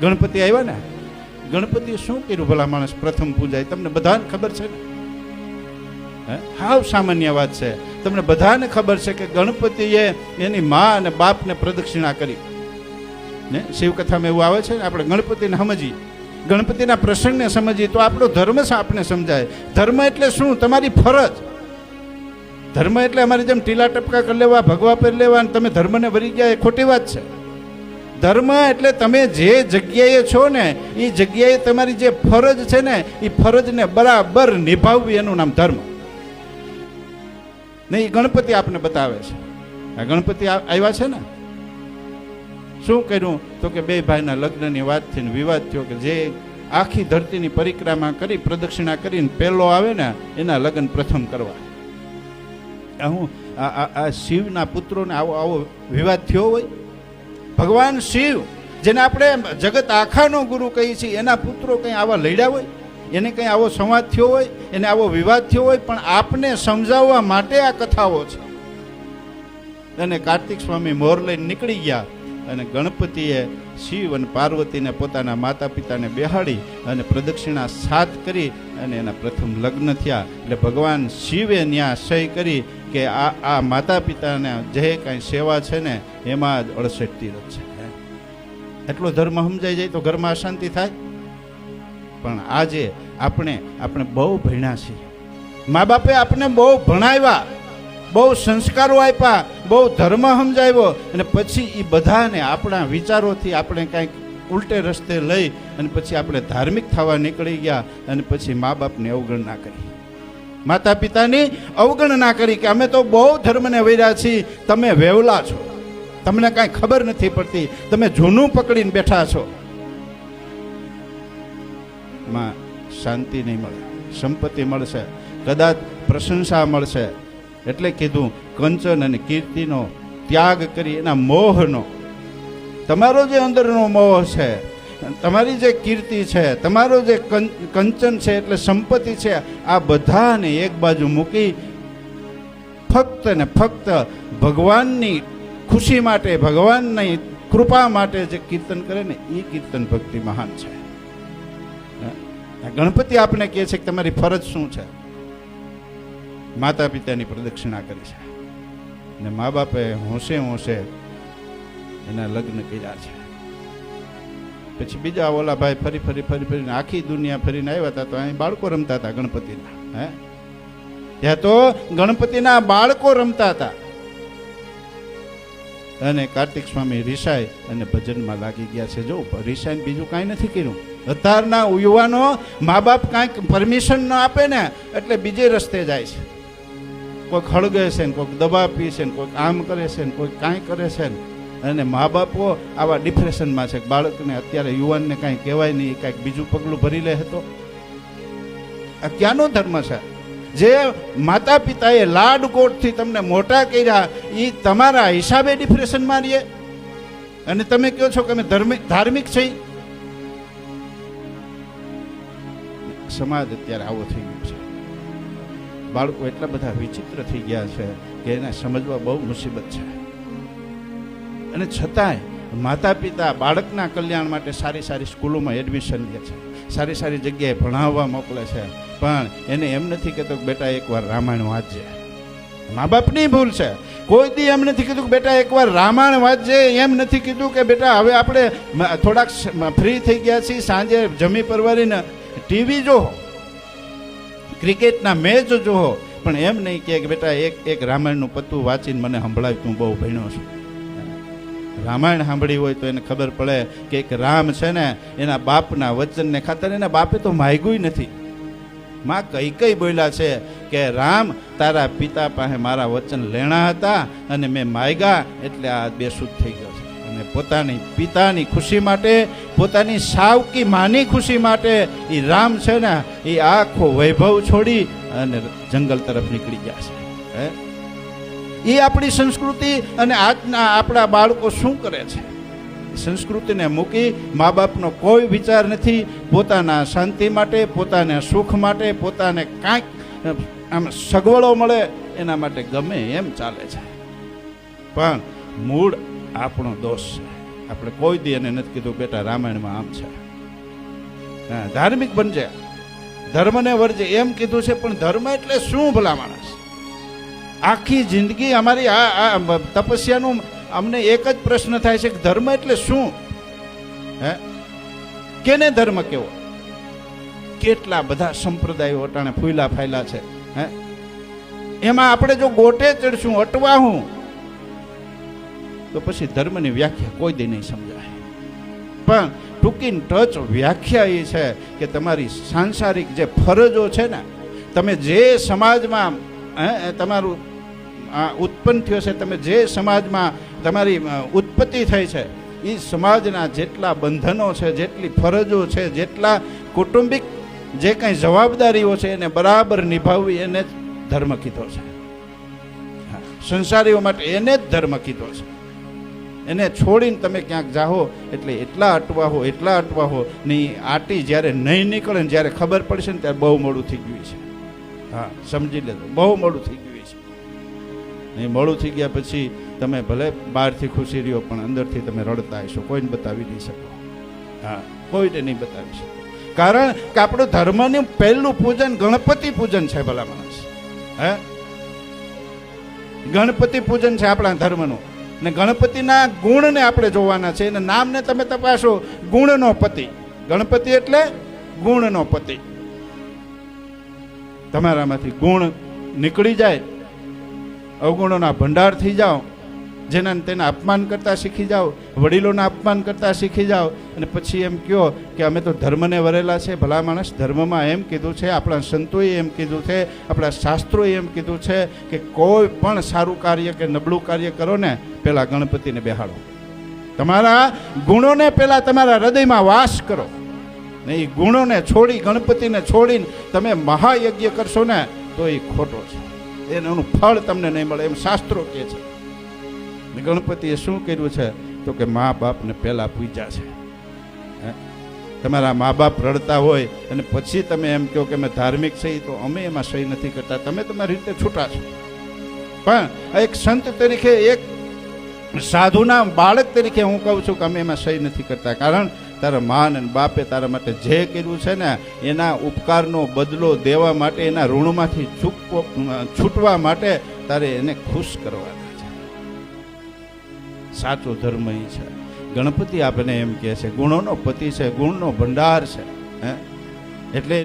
ગણપતિ આવ્યા ને ગણપતિ શું કર્યું ભલા માણસ? પ્રથમ પૂજાય તમને બધાને ખબર છે ને? હાવ સામાન્ય વાત છે. તમને બધાને ખબર છે કે ગણપતિએ એની મા અને બાપને પ્રદક્ષિણા કરી. ને શિવકથામાં એવું આવે છે ને, આપણે ગણપતિને સમજીએ. ગણપતિના પ્રસંગને સમજીએ તો આપણો ધર્મ આપણે સમજાય. ધર્મ એટલે શું? તમારી ફરજ. ધર્મ એટલે અમારી જેમ ટીલા ટપકા કરી લેવા, ભગવા પહેરી લેવા અને તમે ધર્મને ભરી ગયા એ ખોટી વાત છે. ધર્મ એટલે તમે જે જગ્યાએ છો ને એ જગ્યાએ તમારી જે ફરજ છે ને એ ફરજને બરાબર નિભાવવી એનું નામ ધર્મ. ને એ ગણપતિ આપને બતાવે છે. આ ગણપતિ આવ્યા છે ને? શું કર્યું? તો કે બે ભાઈના લગ્નની વાત થઈને વિવાદ થયો કે જે આખી ધરતીની પરિક્રમા કરી, પ્રદક્ષિણા કરીને પહેલો આવે ને, એના લગ્ન પ્રથમ કરવા. હું આ શિવના પુત્રોને આવો આવો વિવાદ થયો હોય? ભગવાન શિવ, જેને આપણે જગત આખાનો ગુરુ કહીએ છીએ, એના પુત્રો કંઈ આવા લડ્યા હોય? એને કંઈ આવો સંવાદ થયો હોય? એને આવો વિવાદ થયો હોય? પણ આપને સમજાવવા માટે આ કથાઓ છે. અને કાર્તિક સ્વામી મોર લઈને નીકળી ગયા. અને ગણપતિએ શિવ અને પાર્વતીને પોતાના માતા પિતાને બેહાડી અને પ્રદક્ષિણા સાત કરી અને એના પ્રથમ લગ્ન થયા. એટલે ભગવાન શિવે ત્યાં સહી કરી કે આ આ માતા પિતાને જે કાંઈ સેવા છે ને એમાં જ અડસઠ તીરથ છે. એટલો ધર્મ સમજાઈ જાય તો ઘરમાં અશાંતિ થાય? પણ આજે આપણે આપણે બહુ ભણ્યા છીએ. મા બાપે આપણે બહુ ભણાવ્યા. બહુ સંસ્કારો આપ્યા, બહુ ધર્મ સમજાવ્યો, અને પછી એ બધાને આપણા વિચારોથી આપણે કાંઈક ઉલટે રસ્તે લઈ અને પછી આપણે ધાર્મિક થવા નીકળી ગયા અને પછી મા બાપની અવગણના કરી. માતા પિતાની અવગણના કરી કે અમે તો બહુ ધર્મને વૈરા છીએ, તમે વેવલા છો. તમને કાંઈ ખબર નથી પડતી, તમે જૂનું પકડીને બેઠા છો. માં શાંતિ નહીં મળે, સંપત્તિ મળશે, કદાચ પ્રશંસા મળશે એટલે કીધું, કંચન અને કીર્તિનો ત્યાગ કરી એના મોહનો. તમારો જે અંદરનો મોહ છે, તમારી જે કીર્તિ છે, તમારો જે કંચન છે એટલે સંપત્તિ છે, આ બધાને એક બાજુ મૂકી ફક્ત ને ફક્ત ભગવાનની ખુશી માટે, ભગવાનની કૃપા માટે જે કીર્તન કરે ને એ કીર્તન ભક્તિ મહાન છે. ગણપતિ આપણે કહે છે કે તમારી ફરજ શું છે? માતા પિતાની પ્રદક્ષિણા કરી છે. ને મા બાપે હોંશે હોંશે એના લગ્ન કર્યા છે. પછી બીજા ઓલા ભાઈ ફરી ફરી ફરી ફરીને આખી દુનિયા ફરીને આવ્યા હતા તો અહીં બાળકો રમતા હતા ગણપતિના, હે? ત્યાં તો ગણપતિના બાળકો રમતા હતા. અને કાર્તિક સ્વામી રિસાય અને ભજનમાં લાગી ગયા છે. જો, રિસાઈને બીજું કાંઈ નથી કર્યું. અત્યારના યુવાનો મા બાપ કાંઈક પરમિશન ન આપે ને, એટલે બીજે રસ્તે જાય છે. કોઈક હળગે છે ને કોઈક દવા પી છે ને કોઈક આમ કરે છે ને કોઈક કાંઈ કરે છે ને. અને મા બાપો આવા ડિપ્રેશનમાં છે બાળકને અત્યારે યુવાનને કાંઈ કહેવાય નહીં, કાંઈક બીજું પગલું ભરી લે હતો આ ક્યાંનો ધર્મ છે? જે માતા પિતાએ લાડકોટથી તમને મોટા કર્યા એ તમારા હિસાબે ડિપ્રેશનમાં રહીએ? અને તમે કહો છો કે અમે ધાર્મિક ધાર્મિક છે સમાજ અત્યારે આવો થઈ ગયો છે. બાળકો એટલા બધા વિચિત્ર થઈ ગયા છે કે એને સમજવા બહુ મુસીબત છે. અને છતાંય માતા પિતા બાળકના કલ્યાણ માટે સારી સારી સ્કૂલોમાં એડમિશન લે છે. સારી સારી જગ્યાએ ભણાવવા મોકલે છે. પણ એને એમ નથી કહેતો કે બેટા એકવાર રામાયણ વાંચજે. મા બાપની ભૂલ છે. કોઈ દી એમ નથી કીધું કે બેટા એકવાર રામાયણ વાંચજે. એમ નથી કીધું કે બેટા હવે આપણે થોડાક ફ્રી થઈ ગયા છીએ. સાંજે જમી પરવારીને ટીવી જો ક્રિકેટના મેચ જોહો પણ એમ નહીં કે બેટા, એક એક રામાયણનું પત્તું વાંચીને મને સંભળાય તું બહુ ભણ્યો છું. રામાયણ સાંભળી હોય તો એને ખબર પડે કે એક રામ છે ને, એના બાપના વચનને ખાતર એના બાપે તો માગ્યું નથી. માં કઈ કઈ બોલ્યા છે કે રામ, તારા પિતા પાસે મારા વચન લેણા હતા અને મેં માગ્યા એટલે આ બેસુદ થઈ ગયો છે. પોતાની પિતાની ખુશી માટે, પોતાની સાવકી માની ખુશી માટે એ રામ છે ને એ આખો વૈભવ છોડી અને જંગલ તરફ નીકળી ગયા છે. હે? એ આપણી સંસ્કૃતિ અને આજના આપણા બાળકો શું કરે છે? સંસ્કૃતિને મૂકી મા બાપનો કોઈ વિચાર નથી, પોતાના શાંતિ માટે, પોતાને સુખ માટે, પોતાને કાંઈક, આમ સગવડો મળે એના માટે ગમે એમ ચાલે છે. પણ મૂળ આપણો દોષ છે. આપણે કોઈ દી એને નથી કીધું બેટા રામાયણમાં આમ છે. હા, ધાર્મિક બનજે ધર્મને વર્જે એમ કીધું છે, પણ ધર્મ એટલે શું ભલા માણસ? આખી જિંદગી અમારી આ તપસ્યાનું અમને એક જ પ્રશ્ન થાય છે કે ધર્મ એટલે શું? હે? કેને ધર્મ કેવો? કેટલા બધા સંપ્રદાયો અટાણે ફૂલા ફાયલા છે, હે? એમાં આપણે જો ગોટે ચડશું અટવા હું તો પછી ધર્મની વ્યાખ્યા કોઈ દી નહીં સમજાય. પણ ટૂંકી ટચ વ્યાખ્યા એ છે કે તમારી સાંસારિક જે ફરજો છે ને, તમે જે સમાજમાં તમારું, આ ઉત્પન્ન થયો છે, તમે જે સમાજમાં તમારી ઉત્પત્તિ થઈ છે એ સમાજના જેટલા બંધનો છે, જેટલી ફરજો છે, જેટલા કુટુંબિક જે કંઈ જવાબદારીઓ છે, એને બરાબર નિભાવવી એને જ ધર્મ કીધો છે. સંસારીઓ માટે એને જ ધર્મ કીધો છે. એને છોડીને તમે ક્યાંક જાઓ એટલે એટલા અટવા હો, એટલા અટવા હો, ને આટી જ્યારે નહીં નીકળે ને જ્યારે ખબર પડશે ને ત્યારે બહુ મોડું થઈ ગયું છે. હા, સમજી લેજો, બહુ મોડું થઈ ગયું છે. નહીં મોડું થઈ ગયા પછી તમે ભલે બહારથી ખુશી રહ્યો, પણ અંદરથી તમે રડતા હશો કોઈને બતાવી નહીં શકો. હા, કોઈને નહીં બતાવી શકો. કારણ કે આપણું ધર્મનું પહેલું પૂજન ગણપતિ પૂજન છે ભલા માણસ. હે? ગણપતિ પૂજન છે આપણા ધર્મનું. ને ગણપતિના ગુણને આપણે જોવાના છે અને નામને તમે તપાસો, ગુણનો પતિ. ગણપતિ એટલે ગુણનો પતિ. તમારામાંથી ગુણ નીકળી જાય, અવગુણોના ભંડાર થઈ જાઓ, જેના તેના અપમાન કરતા શીખી જાઓ, વડીલોના અપમાન કરતા શીખી જાઓ, અને પછી એમ કહો કે અમે તો ધર્મને વરેલા છે, ભલા માણસ ધર્મમાં એમ કીધું છે, આપણા સંતોએ એમ કીધું છે, આપણા શાસ્ત્રોએ એમ કીધું છે કે કોઈ પણ સારું કાર્ય કે નબળું કાર્ય કરો ને પહેલાં ગણપતિને બેહાડો. તમારા ગુણોને પહેલાં તમારા હૃદયમાં વાસ કરો. ને એ ગુણોને છોડી, ગણપતિને છોડીને તમે મહાયજ્ઞ કરશો ને, તો એ ખોટો છે. એનું ફળ તમને નહીં મળે, એમ શાસ્ત્રો કહે છે. ગણપતિએ શું કર્યું છે? તો કે મા બાપને પહેલાં પૂજ્યા છે? તમારા મા બાપ રડતા હોય અને પછી તમે એમ કહો કે અમે ધાર્મિક છે તો અમે એમાં સહી નથી કરતા. તમે તમારી રીતે છૂટા છો. પણ એક સંત તરીકે એક સાધુના બાળક તરીકે હું કહું છું કે અમે એમાં સહી નથી કરતા. કારણ તારા માન અને બાપે તારા માટે જે કર્યું છે ને, એના ઉપકારનો બદલો દેવા માટે, એના ઋણમાંથી છૂટવા માટે તારે એને ખુશ કરવાના છે. સાચો ધર્મ એ છે. ગણપતિ આપણને એમ કહે છે, ગુણોનો પતિ છે, ગુણનો ભંડાર છે, હે? એટલે